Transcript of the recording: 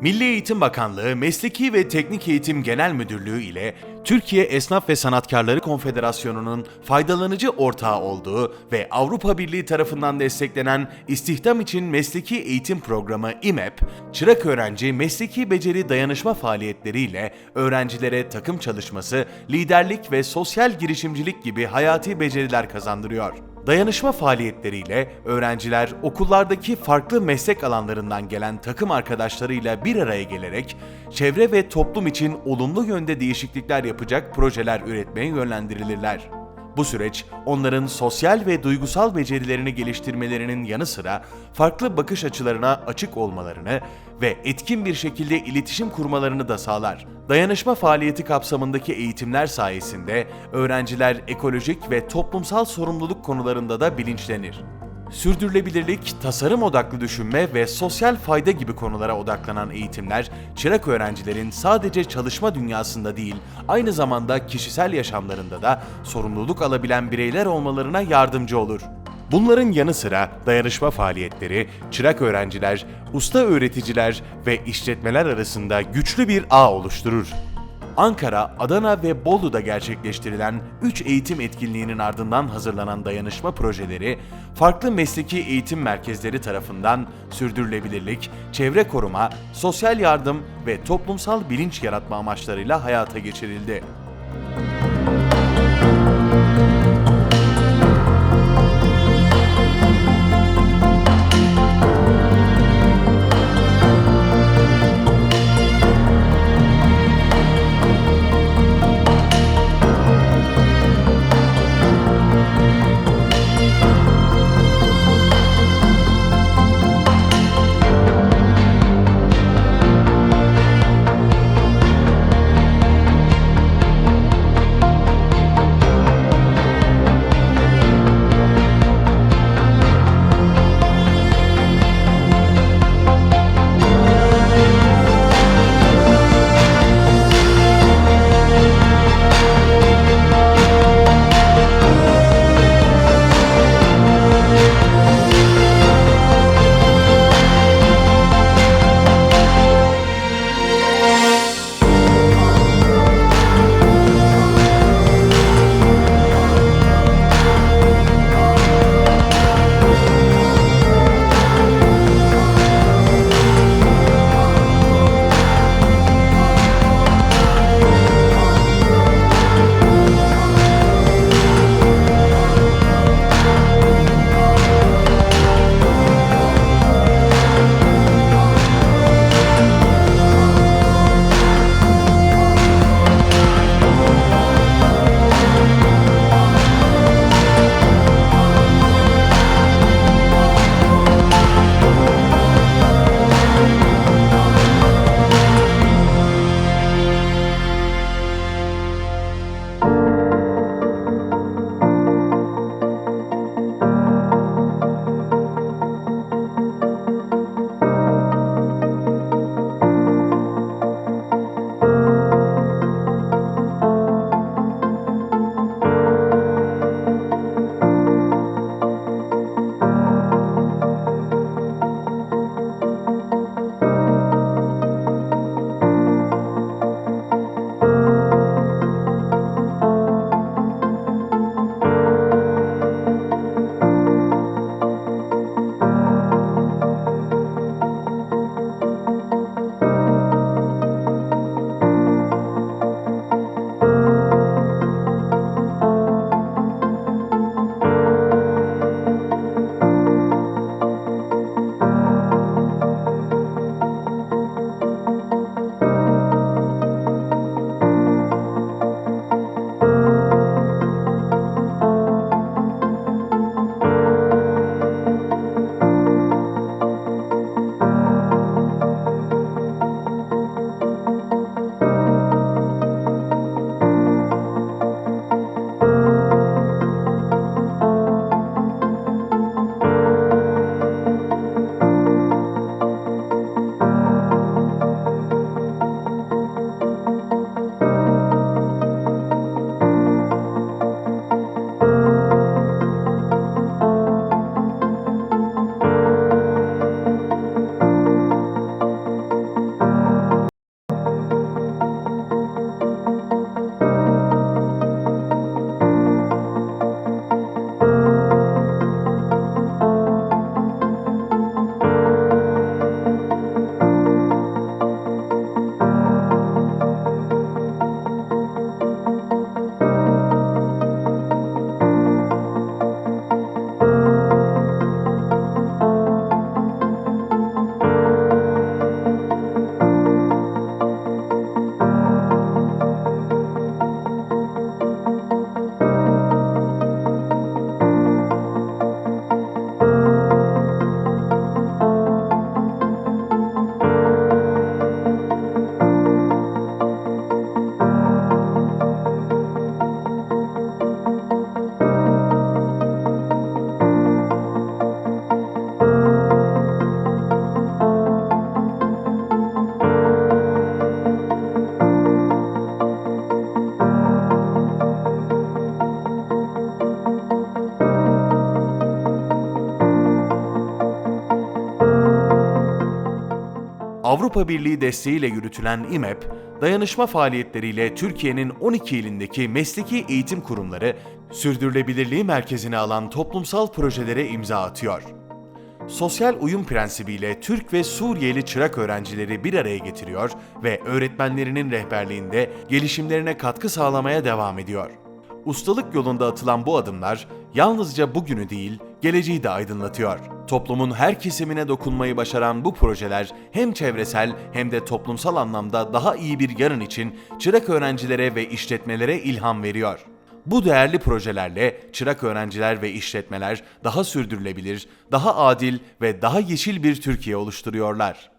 Milli Eğitim Bakanlığı Mesleki ve Teknik Eğitim Genel Müdürlüğü ile Türkiye Esnaf ve Sanatkarları Konfederasyonu'nun faydalanıcı ortağı olduğu ve Avrupa Birliği tarafından desteklenen İstihdam için Mesleki Eğitim Programı İMEP, çırak öğrenci mesleki beceri dayanışma faaliyetleriyle öğrencilere takım çalışması, liderlik ve sosyal girişimcilik gibi hayati beceriler kazandırıyor. Dayanışma faaliyetleriyle öğrenciler okullardaki farklı meslek alanlarından gelen takım arkadaşlarıyla bir araya gelerek çevre ve toplum için olumlu yönde değişiklikler yapacak projeler üretmeye yönlendirilirler. Bu süreç onların sosyal ve duygusal becerilerini geliştirmelerinin yanı sıra farklı bakış açılarına açık olmalarını ve etkin bir şekilde iletişim kurmalarını da sağlar. Dayanışma faaliyeti kapsamındaki eğitimler sayesinde öğrenciler ekolojik ve toplumsal sorumluluk konularında da bilinçlenir. Sürdürülebilirlik, tasarım odaklı düşünme ve sosyal fayda gibi konulara odaklanan eğitimler, çırak öğrencilerin sadece çalışma dünyasında değil, aynı zamanda kişisel yaşamlarında da sorumluluk alabilen bireyler olmalarına yardımcı olur. Bunların yanı sıra dayanışma faaliyetleri, çırak öğrenciler, usta öğreticiler ve işletmeler arasında güçlü bir ağ oluşturur. Ankara, Adana ve Bolu'da gerçekleştirilen 3 eğitim etkinliğinin ardından hazırlanan dayanışma projeleri, farklı mesleki eğitim merkezleri tarafından sürdürülebilirlik, çevre koruma, sosyal yardım ve toplumsal bilinç yaratma amaçlarıyla hayata geçirildi. Avrupa Birliği desteğiyle yürütülen İMEP, dayanışma faaliyetleriyle Türkiye'nin 12 ilindeki mesleki eğitim kurumları sürdürülebilirliği merkezine alan toplumsal projelere imza atıyor. Sosyal uyum prensibiyle Türk ve Suriyeli çırak öğrencileri bir araya getiriyor ve öğretmenlerinin rehberliğinde gelişimlerine katkı sağlamaya devam ediyor. Ustalık yolunda atılan bu adımlar yalnızca bugünü değil, geleceği de aydınlatıyor. Toplumun her kesimine dokunmayı başaran bu projeler hem çevresel hem de toplumsal anlamda daha iyi bir yarın için çırak öğrencilere ve işletmelere ilham veriyor. Bu değerli projelerle çırak öğrenciler ve işletmeler daha sürdürülebilir, daha adil ve daha yeşil bir Türkiye oluşturuyorlar.